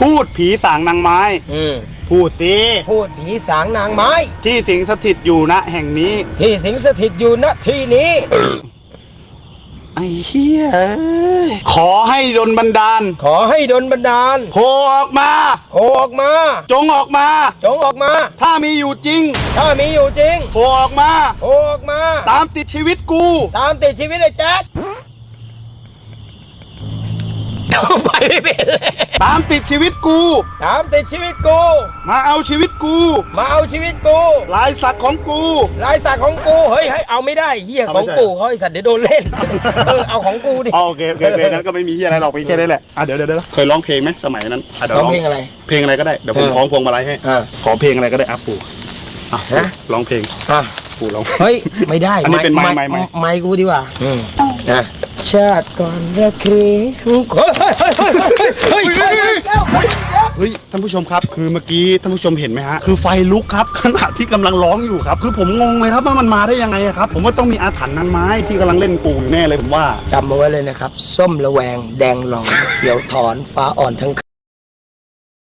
พูดผีสางนางไม้ อืมพูดสิพูดผีสางนางไม้ ที่สิงสถิตอยู่ณแห่งนี้ ที่สิงสถิตอยู่ณที่นี้ ไอ้เหี้ยเอ้ยขอให้ดลบันดาลขอให้ดลบันดาลโผล่ออกมา โผล่ออกมา จงออกมา จงออกมา ถ้ามีอยู่จริงถ้ามีอยู่จริงโผล่ออกมา โผล่ออกมา ตามติดชีวิตกู ตามติดชีวิตไอ้แจ๊ค ไปไม่เป็นเลย ตามติดชีวิตกู ตามติดชีวิตกู มาเอาชีวิตกู มาเอาชีวิตกูลายสักของกูลายสักของกูเฮ้ยให้เอาไม่ได้เฮียเอาขไม่องได้กูเขาไอ้สัตว์เดี๋ยวโดนเล่นเออเอาของกูดิอ๋อโอเคโอเคโอเคงั้นก็ไม่มีเหี้ยอะไรหรอกมีแค่นี้แหละอะเดี๋ยวเดี๋ยวเดี๋ยวเคยร้องเพลงไหมสมัยนั้นอะเดี๋ยวร้องเพลงอะไร เพลงอะไรก็ได้เดี๋ยวผมเออคล้องพวงมาลัยให้อ่าขอเพลงอะไรก็ได้อะปู่อะฮะร้องเพลงอะปู่ร้องเฮ้ยไม่ได้อันนี้เป็นไมค์ไมค์ไมค์ไมค์กูดีกว่าอืมนะ ชาติก่อนระครีเฮ้ยเฮ้ยเฮ้ยเฮ้ยท่านผู้ชมครับ คือเมื่อกี้ท่านผู้ชมเห็นไหมฮะคือไฟลุกครับขณะที่กำลังร้องอยู่ครับ คือผมงงเลยครับว่ามันมาได้ยังไงครับ ผมว่าต้องมีอาถรรพ์นางไม้ที่กำลังเล่นปู่อยู่แน่เลยผมว่าจำมาไว้เลยนะครับ ส้มระแวงแดงหลองเขียวถอนฟ้าอ่อนทั้ง